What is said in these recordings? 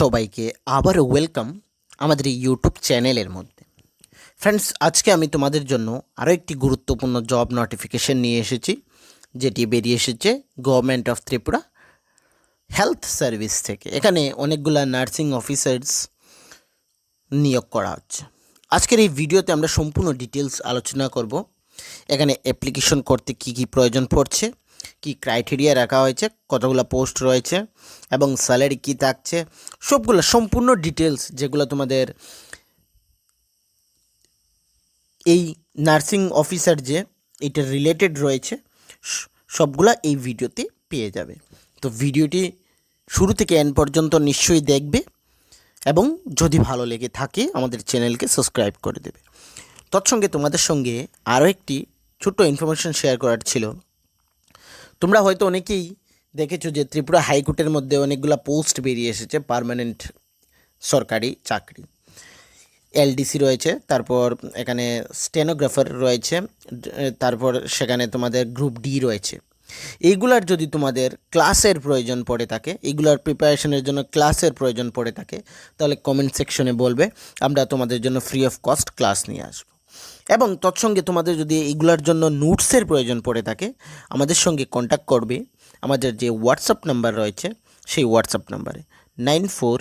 সবাইকে আবারও ওয়েলকাম আমাদের ইউটিউব চ্যানেলের মধ্যে। ফ্রেন্ডস আজকে আমি তোমাদের জন্য আরও একটি গুরুত্বপূর্ণ জব নোটিফিকেশন নিয়ে এসেছি, যেটি বেরিয়ে এসেছে government of Tripura health service থেকে। এখানে অনেকগুলা নার্সিং অফিসার্স নিয়োগ করা হচ্ছে। আজকের এই ভিডিওতে আমরা সম্পূর্ণ ডিটেলস আলোচনা করব। এখানে অ্যাপ্লিকেশন করতে কি কি প্রয়োজন পড়ছে কি ক্রাইটেরিয়া রাখা হয়েছে, কতগুলো পোস্ট রয়েছে এবং স্যালারি কি থাকছে, সবগুলো সম্পূর্ণ ডিটেলস যেগুলো তোমাদের এই নার্সিং অফিসার যে এটা রিলেটেড রয়েছে সবগুলা এই ভিডিওতে পেয়ে যাবে। তো ভিডিওটি শুরু থেকে এন্ড পর্যন্ত নিশ্চয়ই দেখবে এবং যদি ভালো লেগে থাকে, আমাদের চ্যানেলকে সাবস্ক্রাইব করে দেবে। তৎসঙ্গে তোমাদের সঙ্গে আরও একটি ছোট্ট ইনফরমেশন শেয়ার করার ছিল। তোমরা হয়তো অনেকেই দেখেছ যে ত্রিপুরা হাইকোর্টের মধ্যে অনেকগুলো পোস্ট বেরিয়ে এসেছে পার্মানেন্ট সরকারি চাকরি। এলডিসি রয়েছে, তারপর এখানে স্টেনোগ্রাফার রয়েছে, তারপর সেখানে তোমাদের গ্রুপ ডি রয়েছে। এইগুলার যদি তোমাদের ক্লাসের প্রয়োজন পড়ে থাকে এইগুলার প্রিপারেশনের জন্য ক্লাসের প্রয়োজন পড়ে থাকে, তাহলে কমেন্ট সেকশনে বলবে, আমরা তোমাদের জন্য ফ্রি অফ কস্ট ক্লাস নিয়ে আসব। এবং তৎসঙ্গে তোমাদের যদি এইগুলার জন্য নোটসের প্রয়োজন পড়ে থাকে, আমাদের সঙ্গে কন্ট্যাক্ট করবে। আমাদের যে হোয়াটসঅ্যাপ নাম্বার রয়েছে, সেই হোয়াটসঅ্যাপ নাম্বারে nine four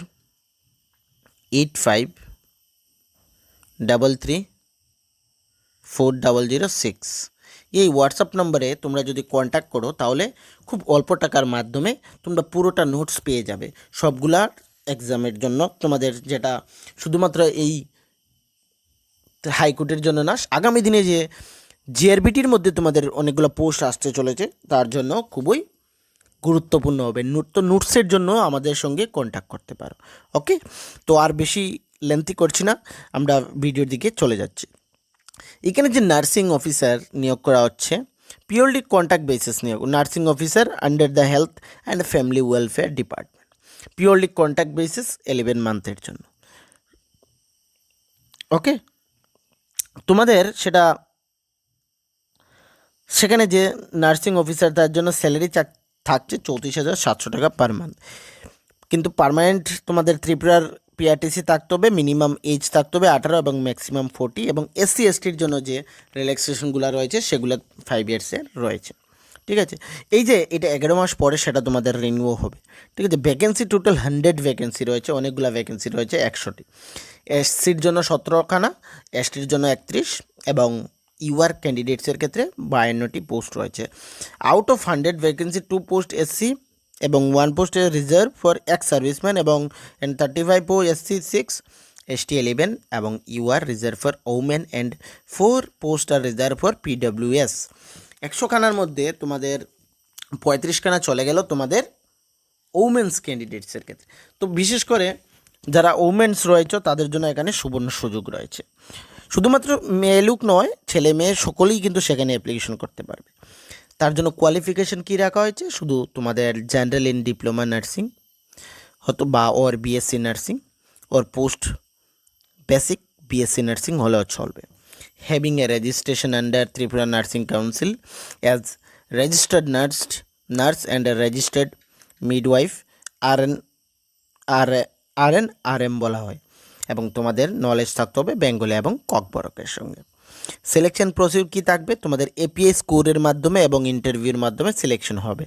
eight five double three four double zero six. এই হোয়াটসঅ্যাপ নম্বরে তোমরা যদি কন্ট্যাক্ট করো, তাহলে খুব অল্প টাকার মাধ্যমে তোমরা পুরোটা নোটস পেয়ে যাবে। সবগুলার এক্সামের জন্য তোমাদের যেটা শুধুমাত্র এই হাইকোর্টের জন্য না, আগামী দিনে যে জিআরবিটির মধ্যে তোমাদের অনেকগুলো পোস্ট আসতে চলেছে, তার জন্য খুবই গুরুত্বপূর্ণ হবে। তো নোটসের জন্য আমাদের সঙ্গে কন্ট্যাক্ট করতে পারো ওকে তো আর বেশি লেন্থি করছি না, আমরা ভিডিওর দিকে চলে যাচ্ছি। এখানে যে নার্সিং অফিসার নিয়োগ করা হচ্ছে পিওরলি কন্ট্যাক্ট বেসিস নিয়োগ nursing officer under the health and family welfare department purely contact basis eleven মান্থের জন্য ওকে তোমাদের সেটা সেখানে যে নার্সিং অফিসার তার জন্য স্যালারি থাকছে চৌত্রিশ হাজার সাতশো টাকা পার মান্থ। কিন্তু পারমানেন্ট তোমাদের ত্রিপুরার পিআরটিসি থাকতে হবে, মিনিমাম এজ থাকতে হবে আঠারো এবং ম্যাক্সিমাম ফোর্টি এবং এসসি এসটির জন্য যে রিল্যাক্সেশনগুলো রয়েছে সেগুলো ফাইভ ইয়ার্সের রয়েছে। ঠিক আছে? এই যে এটা এগারো মাস পরে সেটা তোমাদের রিনিউ হবে। ঠিক আছে? ভ্যাকেন্সি টোটাল হান্ড্রেড ভ্যাকেন্সি রয়েছে, অনেকগুলো ভ্যাকেন্সি রয়েছে একশোটি। এসসির জন্য সতেরোখানা এসটির জন্য একত্রিশ এবং ইউআর ক্যান্ডিডেটসের ক্ষেত্রে বায়ান্নটি পোস্ট রয়েছে। Out of hundred vacancy two post SC এবং one post reserve for ex serviceman এবং থার্টি ফাইভ ও এসসি সিক্স এসটি ইলেভেন এবং UR reserve for women and four post R reserve for PWS একশো খানার মধ্যে তোমাদের পঁয়ত্রিশ খানা চলে গেল তোমাদের ওমেন্স ক্যান্ডিডেটসের ক্ষেত্রে। তো বিশেষ করে যারা ওমেন্স রয়েছে, তাদের জন্য এখানে সুবর্ণ সুযোগ রয়েছে। শুধুমাত্র মেয়ে লুক নয়, ছেলে মেয়ে সকলেই কিন্তু সেখানে অ্যাপ্লিকেশন করতে পারবে। তার জন্য কোয়ালিফিকেশন কী রাখা হয়েছে? শুধু তোমাদের জেনারেল ইন ডিপ্লোমা নার্সিং হয়তো বা or BSc nursing or post basic BSc nursing হলেও চলবে। Having a registration under Tripura nursing council as registered nurse and a registered midwife R N R R N R M বলা হয়। এবং তোমাদের knowledge থাকতে হবে বেঙ্গলি এবং ককবরকের সঙ্গে। সিলেকশন প্রসিডিউর কী থাকবে? তোমাদের এপিএস স্কোরের মাধ্যমে এবং ইন্টারভিউর মাধ্যমে সিলেকশন হবে।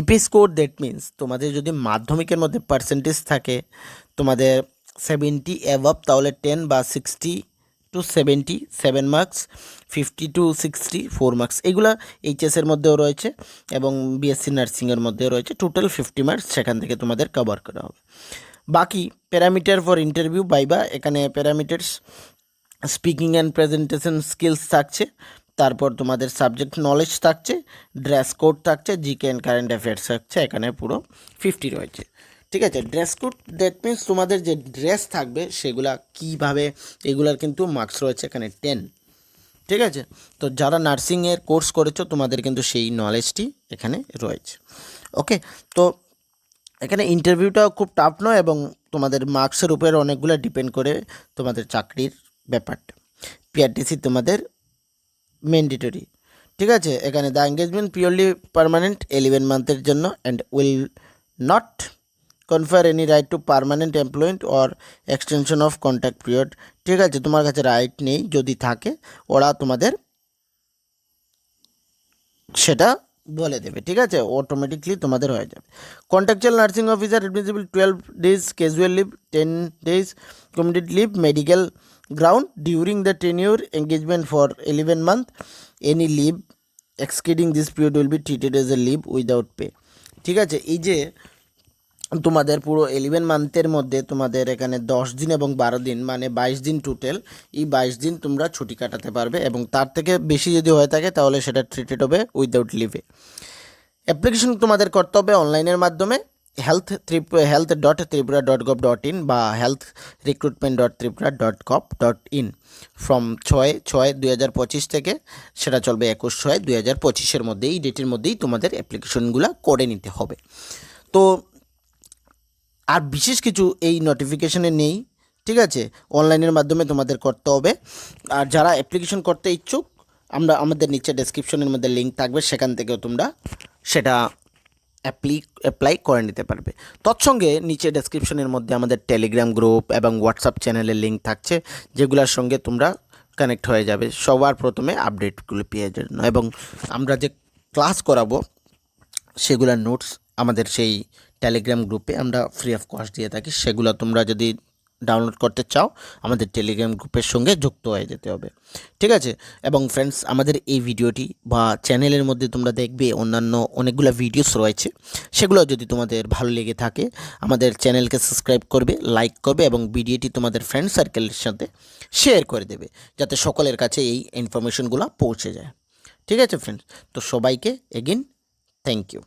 এপি স্কোর দ্যাট মিন্স তোমাদের যদি মাধ্যমিকের মধ্যে পার্সেন্টেজ থাকে, তোমাদের সেভেন্টি অ্যাভাব তাহলে টেন বা sixty two seventy seven marks fifty two sixty four marks এগুলো এইচএসের মধ্যেও রয়েছে এবং বিএসসি নার্সিংয়ের মধ্যেও রয়েছে টোটাল ফিফটি মার্কস সেখান থেকে তোমাদের কভার করা হবে। বাকি প্যারামিটার ফর ইন্টারভিউ বাইবা এখানে parameters speaking and presentation skills থাকছে, তারপর তোমাদের সাবজেক্ট নলেজ থাকছে ড্রেস কোড থাকছে জিকে অ্যান্ড কারেন্ট অ্যাফেয়ার্স থাকছে, এখানে পুরো ফিফটি রয়েছে। ঠিক আছে? ড্রেস কোড দ্যাট মিন্স তোমাদের যে ড্রেস থাকবে, সেগুলা কীভাবে, এগুলার কিন্তু মার্কস রয়েছে এখানে টেন ঠিক আছে? তো যারা নার্সিংয়ের কোর্স করেছ, তোমাদের কিন্তু সেই নলেজটি এখানে রয়েছে। ওকে তো এখানে ইন্টারভিউটাও খুব টাফ নয় এবং তোমাদের মার্কসের উপর অনেকগুলো ডিপেন্ড করে তোমাদের চাকরির ব্যাপারটা। পিআরটিসি তোমাদের ম্যান্ডেটরি ঠিক আছে? এখানে the engagement purely permanent eleven মান্থের জন্য and will not confer any right to permanent employment or extension of contact period ঠিক আছে, তোমার কাছে রাইট নেই যদি থাকে, ওরা তোমাদের সেটা বলে দেবে, ঠিক আছে? অটোমেটিকলি তোমাদের হয়ে যাবে। Contractual nursing officer admissible twelve days casual leave ten days community leave medical ground during the tenure engagement for eleven month any leave exceeding this period will be treated as a leave without pay ঠিক আছে, এই যে তোমাদের পুরো eleven মান্থের মধ্যে তোমাদের এখানে দশ দিন এবং বারো দিন মানে বাইশ দিন টোটাল এই বাইশ দিন তোমরা ছুটি কাটাতে পারবে এবং তার থেকে বেশি যদি হয়ে থাকে তাহলে সেটা ট্রিটেড হবে উইদাউট লিভে অ্যাপ্লিকেশন তোমাদের করতে হবে অনলাইনের মাধ্যমে health ত্রিপ health dot Tripura dot gov dot in বা health recruitment dot Tripura dot gov dot in from ছয় ছয় দুই হাজার পঁচিশ থেকে সেটা চলবে একুশ ছয় দুই হাজার পঁচিশের মধ্যে, এই ডেটের মধ্যেই তোমাদের অ্যাপ্লিকেশনগুলো করে নিতে হবে। তো আর বিশেষ কিছু এই নোটিফিকেশনে নেই, ঠিক আছে? অনলাইনের মাধ্যমে তোমাদের করতে হবে। আর যারা অ্যাপ্লিকেশন করতে ইচ্ছুক, আমরা, আমাদের নিচে ডেসক্রিপশনের মধ্যে লিঙ্ক থাকবে, সেখান থেকেও তোমরা সেটা অ্যাপ্লি অ্যাপ্লাই করে নিতে পারবে। তৎসঙ্গে নিচে ডেসক্রিপশনের মধ্যে আমাদের টেলিগ্রাম গ্রুপ এবং হোয়াটসঅ্যাপ চ্যানেলের লিঙ্ক থাকছে, যেগুলোর সঙ্গে তোমরা কানেক্ট হয়ে যাবে সবার প্রথমে আপডেটগুলো পেয়ে জন্য এবং আমরা যে ক্লাস করাবো, সেগুলোর নোটস আমাদের সেই টেলিগ্রাম গ্রুপে আমরা ফ্রি অফ কস্ট দিয়ে থাকি। সেগুলো তোমরা যদি ডাউনলোড করতে চাও, আমাদের টেলিগ্রাম গ্রুপের সঙ্গে যুক্ত হয়ে যেতে হবে। ঠিক আছে? এবং ফ্রেন্ডস আমাদের এই ভিডিওটি বা চ্যানেলের মধ্যে তোমরা দেখবে অন্যান্য অনেকগুলো ভিডিওস রয়েছে। সেগুলো যদি তোমাদের ভালো লেগে থাকে, আমাদের চ্যানেলকে সাবস্ক্রাইব করবে লাইক করবে এবং ভিডিওটি তোমাদের ফ্রেন্ড সার্কেলের সাথে শেয়ার করে দেবে, যাতে সকলের কাছে এই ইনফরমেশনগুলো পৌঁছে যায়। ঠিক আছে ফ্রেন্ডস তো সবাইকে এগেন থ্যাংক ইউ